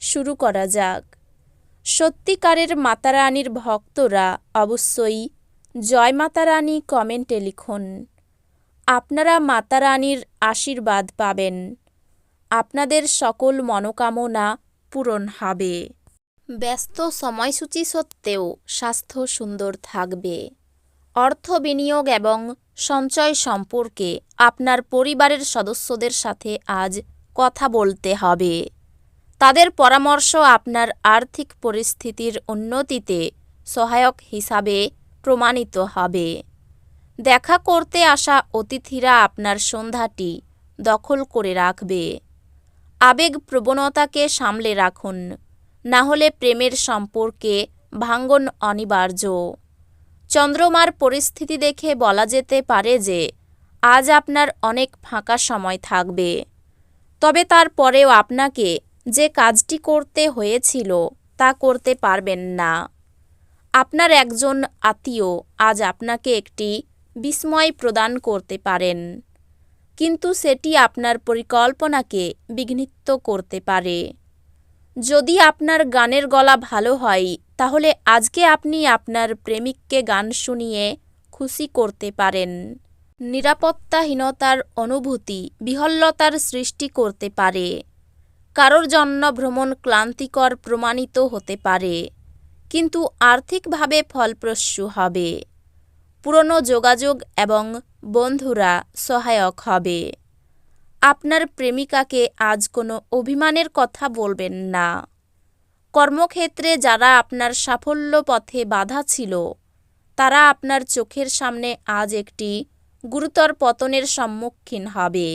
শুরু করা যাক। সত্যিকারের মাতারানীর ভক্তরা অবশ্যই জয় মাতারানী কমেন্টে লিখুন, আপনারা মাতারানীর আশীর্বাদ পাবেন। আপনাদের সকল মনোকামনা পূরণ হবে। ব্যস্ত সময়সূচি সত্ত্বেও স্বাস্থ্য সুন্দর থাকবে। অর্থ বিনিয়োগ এবং সঞ্চয় সম্পর্কে আপনার পরিবারের সদস্যদের সাথে আজ কথা বলতে হবে। তাদের পরামর্শ আপনার আর্থিক পরিস্থিতির উন্নতিতে সহায়ক হিসাবে প্রমাণিত হবে। দেখা করতে আসা অতিথিরা আপনার সন্ধ্যাটি দখল করে রাখবে। আবেগ প্রবণতাকে সামলে রাখুন, না হলে প্রেমের সম্পর্কে ভাঙ্গন অনিবার্য। চন্দ্রমার পরিস্থিতি দেখে বলা যেতে পারে যে, আজ আপনার অনেক ফাঁকা সময় থাকবে। তবে তারপরেও আপনাকে যে কাজটি করতে হয়েছিল তা করতে পারবেন না। আপনার একজন আত্মীয় আজ আপনাকে একটি বিস্ময় প্রদান করতে পারেন, কিন্তু সেটি আপনার পরিকল্পনাকে বিঘ্নিত করতে পারে। যদি আপনার গানের গলা ভালো হয়, তাহলে আজকে আপনি আপনার প্রেমিককে গান শুনিয়ে খুশি করতে পারেন। নিরাপত্তাহীনতার অনুভূতি বিহল্লতার সৃষ্টি করতে পারে। কারোর জন্য ভ্রমণ ক্লান্তিকর প্রমাণিত হতে পারে, কিন্তু আর্থিকভাবে ফলপ্রসূ হবে। পুরনো যোগাযোগ এবং বন্ধুরা সহায়ক হবে। আপনার প্রেমিকাকে আজ কোনো অভিমানের কথা বলবেন না। কর্মক্ষেত্রে যারা আপনার সাফল্য পথে বাধা ছিল, তারা আপনার চোখের সামনে আজ একটি গুরুতর পতনের সম্মুখীন হবে।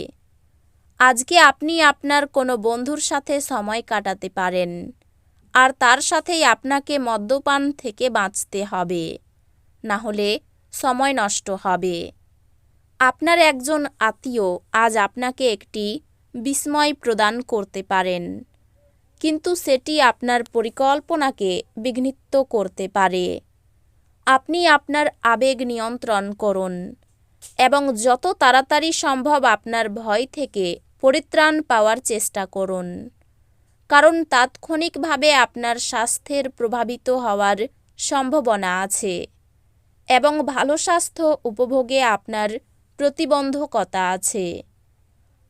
আজকে আপনি আপনার কোনো বন্ধুর সাথে সময় কাটাতে পারেন, আর তার সাথেই আপনাকে মদ্যপান থেকে বাঁচতে হবে, না হলে সময় নষ্ট হবে। আপনার একজন আত্মীয় আজ আপনাকে একটি বিস্ময় প্রদান করতে পারেন, কিন্তু সেটি আপনার পরিকল্পনাকে বিঘ্নিত করতে পারে। আপনি আপনার আবেগ নিয়ন্ত্রণ করুন, এবং যত তাড়াতাড়ি সম্ভব আপনার ভয় থেকে পরিত্রাণ পাওয়ার চেষ্টা করুন। কারণ তাৎক্ষণিকভাবে আপনার স্বাস্থ্যের প্রভাবিত হওয়ার সম্ভাবনা আছে এবং ভালো স্বাস্থ্য উপভোগে আপনার প্রতিবন্ধকতা আছে।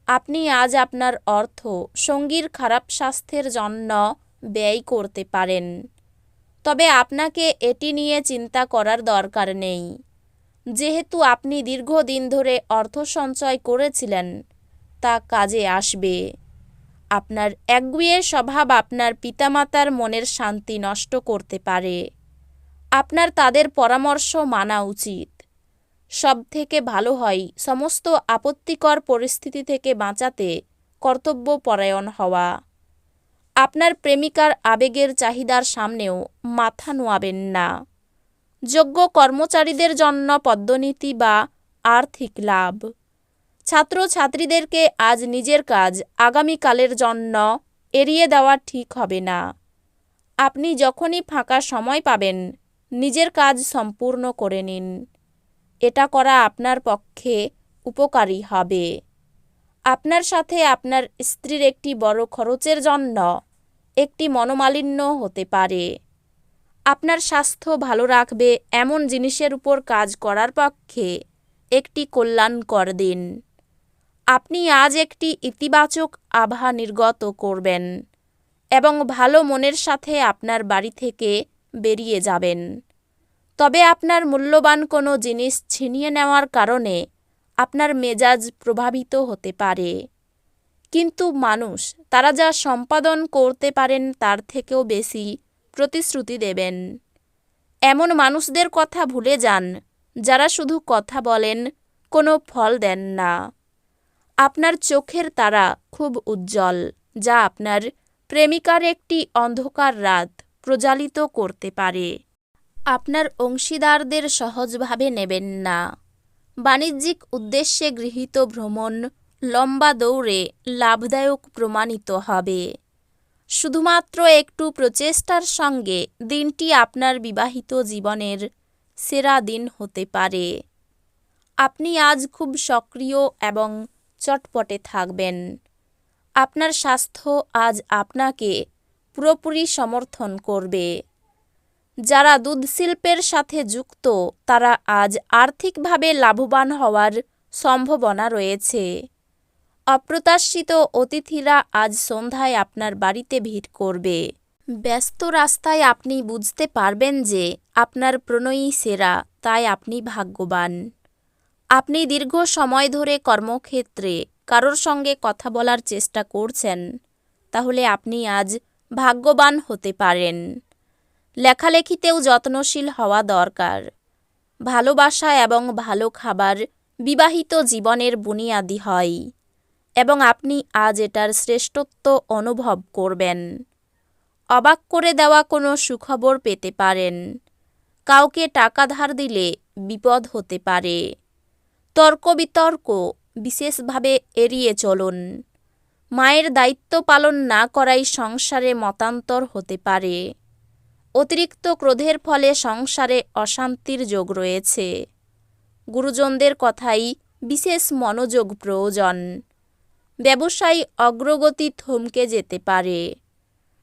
আপনি আজ আপনার অর্থ, সঙ্গীর খারাপ স্বাস্থ্যের জন্য ব্যয় করতে পারেন। তবে আপনাকে এটি নিয়ে চিন্তা করার দরকার নেই। যেহেতু আপনি দীর্ঘদিন ধরে অর্থ সঞ্চয় করেছিলেন তা কাজে আসবে। আপনার একগুয়ে স্বভাব আপনার পিতামাতার মনের শান্তি নষ্ট করতে পারে। আপনার তাদের পরামর্শ মানা উচিত। সব থেকে ভালো হয় সমস্ত আপত্তিকর পরিস্থিতি থেকে বাঁচাতে কর্তব্যপরায়ণ হওয়া। আপনার প্রেমিকার আবেগের চাহিদার সামনেও মাথা নোয়াবেন না। যোগ্য কর্মচারীদের জন্য পদ্মনীতি বা আর্থিক লাভ। ছাত্রছাত্রীদেরকে আজ নিজের কাজ আগামীকালের জন্য এড়িয়ে দেওয়া ঠিক হবে না। আপনি যখনই ফাঁকা সময় পাবেন, নিজের কাজ সম্পূর্ণ করে নিন। এটা করা আপনার পক্ষে উপকারী হবে। আপনার সাথে আপনার স্ত্রীর একটি বড় খরচের জন্য একটি মনোমালিন্য হতে পারে। আপনার স্বাস্থ্য ভালো রাখবে এমন জিনিসের উপর কাজ করার পক্ষে একটি কল্যাণকর দিন। আপনি আজ একটি ইতিবাচক আভা নির্গত করবেন এবং ভালো মনের সাথে আপনার বাড়ি থেকে বেরিয়ে যাবেন। তবে আপনার মূল্যবান কোনো জিনিস ছিনিয়ে নেওয়ার কারণে আপনার মেজাজ প্রভাবিত হতে পারে। কিন্তু মানুষ, তারা যা সম্পাদন করতে পারেন তার থেকেও বেশি প্রতিশ্রুতি দেবেন। এমন মানুষদের কথা ভুলে যান যারা শুধু কথা বলেন, কোনো ফল দেন না। আপনার চোখের তারা খুব উজ্জ্বল, যা আপনার প্রেমিকার একটি অন্ধকার রাত প্রজ্বালিত করতে পারে। আপনার অংশীদারদের সহজভাবে নেবেন না। বাণিজ্যিক উদ্দেশ্যে গৃহীত ভ্রমণ লম্বা দৌড়ে লাভদায়ক প্রমাণিত হবে। শুধুমাত্র একটু প্রচেষ্টার সঙ্গে দিনটি আপনার বিবাহিত জীবনের সেরা দিন হতে পারে। আপনি আজ খুব সক্রিয় এবং চটপটে থাকবেন। আপনার স্বাস্থ্য আজ আপনাকে পুরোপুরি সমর্থন করবে। যারা দুধ শিল্পের সাথে যুক্ত, তারা আজ আর্থিকভাবে লাভবান হওয়ার সম্ভাবনা রয়েছে। অপ্রত্যাশিত অতিথিরা আজ সন্ধ্যায় আপনার বাড়িতে ভিড় করবে। ব্যস্ত রাস্তায় আপনি বুঝতে পারবেন যে আপনার প্রণয়ী সেরা, তাই আপনি ভাগ্যবান। আপনি দীর্ঘ সময় ধরে কর্মক্ষেত্রে কারোর সঙ্গে কথা বলার চেষ্টা করছেন, তাহলে আপনি আজ ভাগ্যবান হতে পারেন। লেখালেখিতেও যত্নশীল হওয়া দরকার। ভালোবাসা এবং ভালো খাবার বিবাহিত জীবনের বুনিয়াদি হয়, এবং আপনি আজ এটার শ্রেষ্ঠত্ব অনুভব করবেন। অবাক করে দেওয়া কোনো সুখবর পেতে পারেন। কাউকে টাকা ধার দিলে বিপদ হতে পারে। তর্ক বিতর্ক বিশেষভাবে এড়িয়ে চলুন। মায়ের দায়িত্ব পালন না করাই সংসারে মতান্তর হতে পারে। অতিরিক্ত ক্রোধের ফলে সংসারে অশান্তির যোগ রয়েছে। গুরুজনদের কথাই বিশেষ মনোযোগ প্রয়োজন। ব্যবসায়ী অগ্রগতি থমকে যেতে পারে।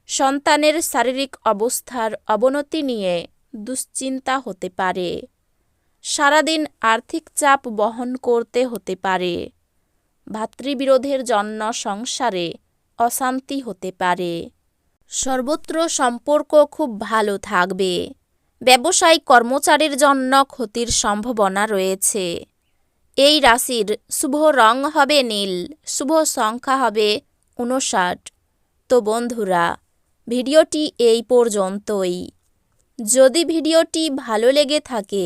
সন্তানের শারীরিক অবস্থার অবনতি নিয়ে দুশ্চিন্তা হতে পারে। সারাদিন আর্থিক চাপ বহন করতে হতে পারে। ভাতৃবিরোধের জন্য সংসারে অশান্তি হতে পারে। সর্বত্র সম্পর্ক খুব ভালো থাকবে। ব্যবসায়িক কর্মচারীর জন্য ক্ষতির সম্ভাবনা রয়েছে। এই রাশির শুভ রং হবে নীল, শুভ সংখ্যা হবে উনষাট তো বন্ধুরা, ভিডিওটি এই পর্যন্তই। যদি ভিডিওটি ভালো লেগে থাকে